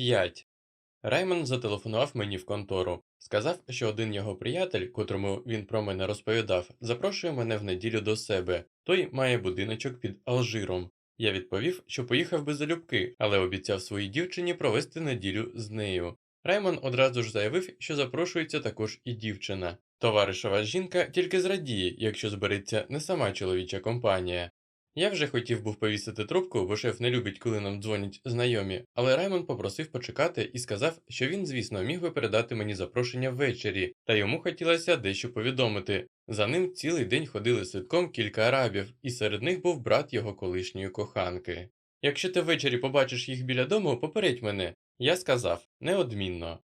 5. Раймон зателефонував мені в контору. Сказав, що один його приятель, котрому він про мене розповідав, запрошує мене в неділю до себе. Той має будиночок під Алжиром. Я відповів, що поїхав би залюбки, але обіцяв своїй дівчині провести неділю з нею. Раймон одразу ж заявив, що запрошується також і дівчина. Товаришова жінка тільки зрадіє, якщо збереться не сама чоловіча компанія. Я вже хотів був повісити трубку, бо шеф не любить, коли нам дзвонять знайомі, але Раймон попросив почекати і сказав, що він, звісно, міг би передати мені запрошення ввечері, та йому хотілося дещо повідомити. За ним цілий день ходили слідком кілька арабів, і серед них був брат його колишньої коханки. Якщо ти ввечері побачиш їх біля дому, попередь мене, я сказав неодмінно.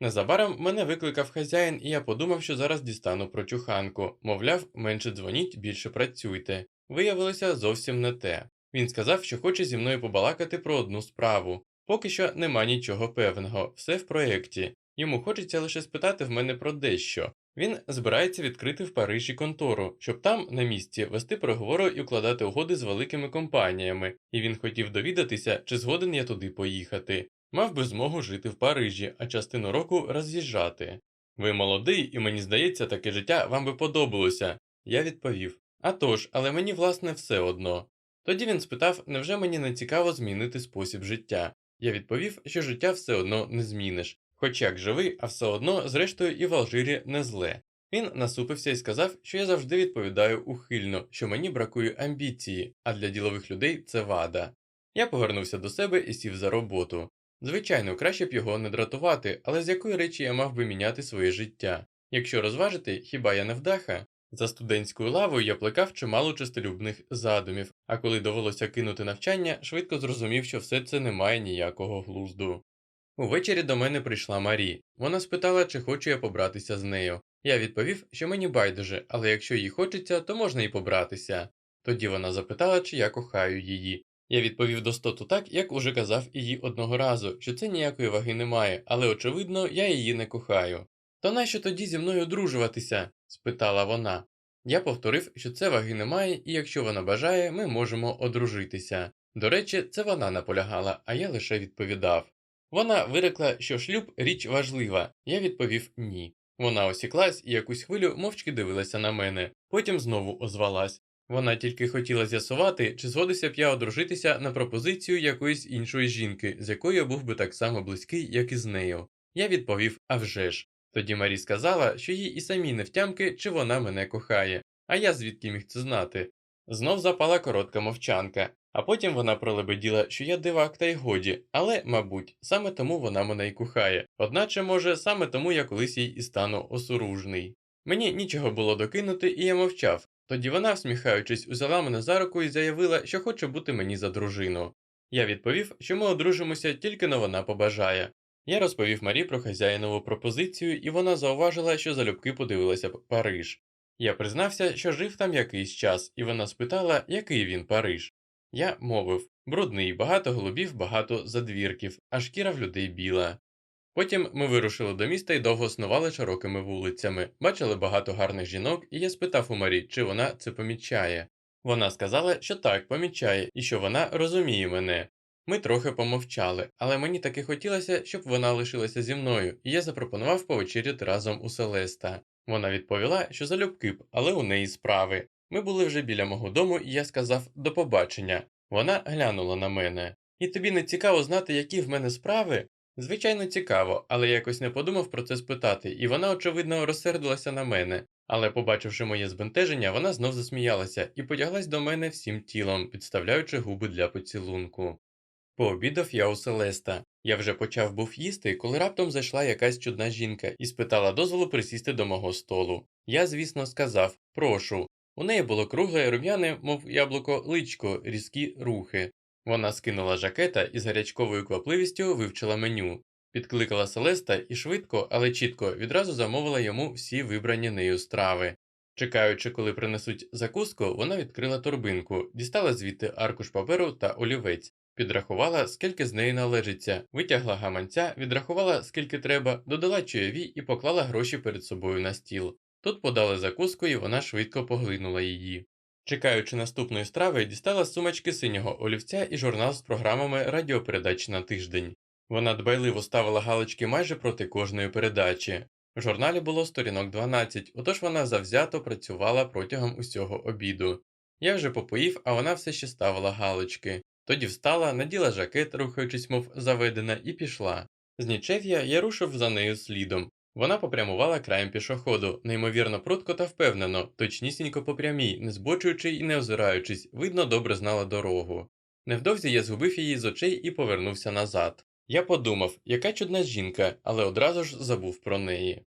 Незабаром мене викликав хазяїн, і я подумав, що зараз дістану прочуханку, мовляв, менше дзвоніть, більше працюйте. Виявилося зовсім не те. Він сказав, що хоче зі мною побалакати про одну справу. Поки що нема нічого певного, все в проєкті. Йому хочеться лише спитати в мене про дещо. Він збирається відкрити в Парижі контору, щоб там, на місці, вести переговори і укладати угоди з великими компаніями, і він хотів довідатися, чи згоден я туди поїхати. Мав би змогу жити в Парижі, а частину року роз'їжджати. Ви молодий, і мені здається, таке життя вам би подобалося. Я відповів «А тож, але мені, власне, все одно. Тоді він спитав, невже мені не цікаво змінити спосіб життя. Я відповів, що життя все одно не зміниш, хоч як живий, а все одно, зрештою, і в Алжирі не зле. Він насупився і сказав, що я завжди відповідаю ухильно, що мені бракує амбіції, а для ділових людей це вада. Я повернувся до себе і сів за роботу. Звичайно, краще б його не дратувати, але з якої речі я мав би міняти своє життя. Якщо розважити, хіба я не вдаха? За студентською лавою я плекав чимало чистолюбних задумів, а коли довелося кинути навчання, швидко зрозумів, що все це не має ніякого глузду. Увечері до мене прийшла Марі. Вона спитала, чи хочу я побратися з нею. Я відповів, що мені байдуже, але якщо їй хочеться, то можна і побратися. Тоді вона запитала, чи я кохаю її. Я відповів достоту так, як уже казав їй одного разу, що це ніякої ваги немає, але очевидно, я її не кохаю. То нащо тоді зі мною одружуватися? спитала вона. Я повторив, що це ваги немає, і якщо вона бажає, ми можемо одружитися. До речі, це вона наполягала, а я лише відповідав. Вона вирекла, що шлюб річ важлива, я відповів ні. Вона осіклась і якусь хвилю мовчки дивилася на мене, потім знову озвалась. Вона тільки хотіла з'ясувати, чи згодився б я одружитися на пропозицію якоїсь іншої жінки, з якою я був би так само близький, як і з нею. Я відповів «А вже ж». Тоді Марі сказала, що їй і самі не втямки, чи вона мене кохає, а я звідки міг це знати. Знов запала коротка мовчанка, а потім вона пролебеділа, що я дивак та й годі, але, мабуть, саме тому вона мене й кохає, одначе, може, саме тому я колись їй і стану осоружний. Мені нічого було докинути, і я мовчав. Тоді вона, всміхаючись, узяла мене за руку і заявила, що хоче бути мені за дружину. Я відповів, що ми одружимося, тільки но вона побажає. Я розповів Марі про хазяїнову пропозицію, і вона зауважила, що залюбки подивилася б Париж. Я признався, що жив там якийсь час, і вона спитала, який він Париж. Я мовив брудний, багато голубів, багато задвірків, а шкіра в людей біла. Потім ми вирушили до міста і довго снували широкими вулицями, бачили багато гарних жінок, і я спитав у Марі, чи вона це помічає. Вона сказала, що так, помічає, і що вона розуміє мене. Ми трохи помовчали, але мені таки хотілося, щоб вона лишилася зі мною, і я запропонував повечеряти разом у Селеста. Вона відповіла, що залюбки б, але у неї справи. Ми були вже біля мого дому, і я сказав до побачення. Вона глянула на мене. І тобі не цікаво знати, які в мене справи? Звичайно, цікаво, але якось не подумав про це спитати, і вона, очевидно, розсердилася на мене. Але, побачивши моє збентеження, вона знов засміялася і потяглась до мене всім тілом, підставляючи губи для поцілунку. Пообідав я у Селеста. Я вже почав був їсти, коли раптом зайшла якась чудна жінка і спитала дозволу присісти до мого столу. Я, звісно, сказав прошу. У неї було кругле рум'яне, мов яблуко, личко, різкі рухи. Вона скинула жакета і з гарячковою квапливістю вивчила меню, підкликала Селеста і швидко, але чітко відразу замовила йому всі вибрані нею страви. Чекаючи, коли принесуть закуску, вона відкрила торбинку, дістала звідти аркуш паперу та олівець, підрахувала, скільки з неї належиться, витягла гаманця, відрахувала, скільки треба, додала чайові і поклала гроші перед собою на стіл. Тут подали закуску, і вона швидко поглинула її. Чекаючи наступної страви, дістала з сумочки синього олівця і журнал з програмами радіопередач на тиждень. Вона дбайливо ставила галочки майже проти кожної передачі. В журналі було сторінок 12, отож вона завзято працювала протягом усього обіду. Я вже попоїв, а вона все ще ставила галочки. Тоді встала, наділа жакет, рухаючись, мов заведена, і пішла. З нічев'я я рушив за нею слідом. Вона попрямувала краєм пішоходу, неймовірно прудко та впевнено, точнісінько по прямій, не збочуючи і не озираючись, видно, добре знала дорогу. Невдовзі я згубив її з очей і повернувся назад. Я подумав, яка чудна жінка, але одразу ж забув про неї.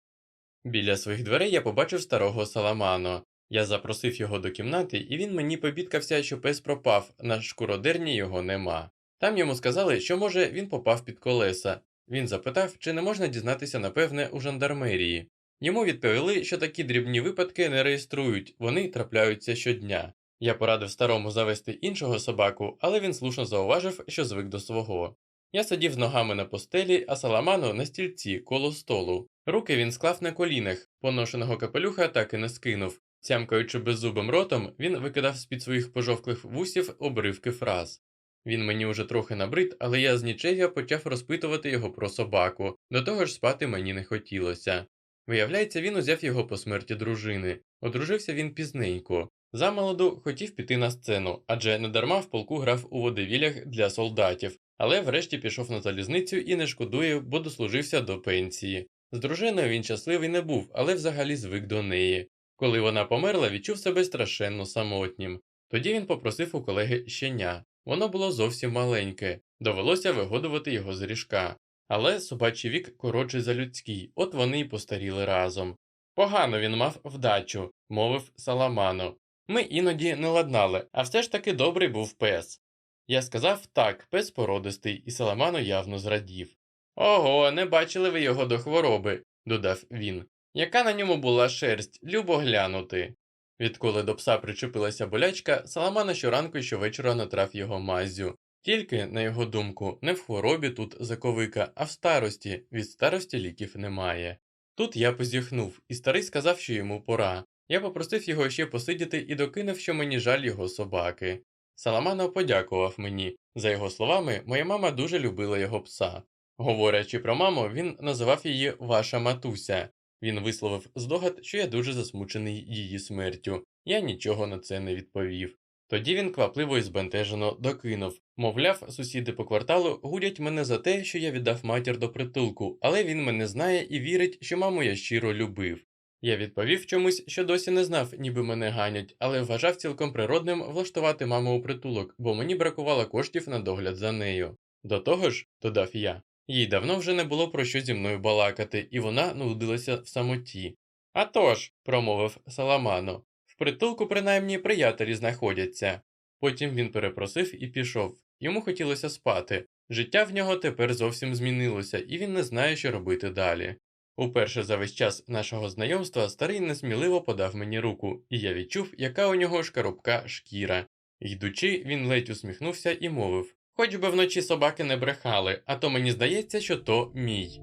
Біля своїх дверей я побачив старого Саламано. Я запросив його до кімнати, і він мені побідкався, що пес пропав, на шкуродерні його нема. Там йому сказали, що, може, він попав під колеса. Він запитав, чи не можна дізнатися, напевне, у жандармерії. Йому відповіли, що такі дрібні випадки не реєструють, вони трапляються щодня. Я порадив старому завести іншого собаку, але він слушно зауважив, що звик до свого. Я сидів з ногами на постелі, а Саламано на стільці коло столу. Руки він склав на колінах, поношеного капелюха так і не скинув. Цямкаючи беззубим ротом, він викидав з-під своїх пожовклих вусів обривки фраз. Він мені уже трохи набрид, але я з нічев'я почав розпитувати його про собаку, до того ж спати мені не хотілося. Виявляється, він узяв його по смерті дружини. Одружився він пізненько. Замолоду хотів піти на сцену, адже недарма в полку грав у водевілях для солдатів, але врешті пішов на залізницю і не шкодує, бо дослужився до пенсії. З дружиною він щасливий не був, але взагалі звик до неї. Коли вона померла, відчув себе страшенно самотнім. Тоді він попросив у колеги щеня. Воно було зовсім маленьке, довелося вигодувати його з ріжка. Але собачий вік коротший за людський, от вони й постаріли разом. Погано він мав вдачу, мовив Саламано. Ми іноді не ладнали, а все ж таки добрий був пес. Я сказав так, пес породистий, і Саламано явно зрадів. Ого, не бачили ви його до хвороби, додав він. Яка на ньому була шерсть, любо глянути. Відколи до пса причепилася болячка, Саламана щоранку і щовечора натрав його маззю. Тільки, на його думку, не в хворобі тут заковика, а в старості, від старості ліків немає. Тут я позіхнув, і старий сказав, що йому пора. Я попросив його ще посидіти і докинув, що мені жаль його собаки. Саламано подякував мені. За його словами, моя мама дуже любила його пса. Говорячи про маму, він називав її ваша матуся. Він висловив здогад, що я дуже засмучений її смертю. Я нічого на це не відповів. Тоді він квапливо і збентежено докинув. Мовляв, сусіди по кварталу гудять мене за те, що я віддав матір до притулку, але він мене знає і вірить, що маму я щиро любив. Я відповів чомусь, що досі не знав, ніби мене ганять, але вважав цілком природним влаштувати маму у притулок, бо мені бракувало коштів на догляд за нею. До того ж, додав я, їй давно вже не було про що зі мною балакати, і вона нудилася в самоті. «А тож», – промовив Саламано, в притулку принаймні приятелі знаходяться. Потім він перепросив і пішов. Йому хотілося спати. Життя в нього тепер зовсім змінилося, і він не знає, що робити далі. Уперше за весь час нашого знайомства старий несміливо подав мені руку, і я відчув, яка у нього шкарубка шкіра. Йдучи, він ледь усміхнувся і мовив Хоч би вночі собаки не брехали, а то мені здається, що то мій.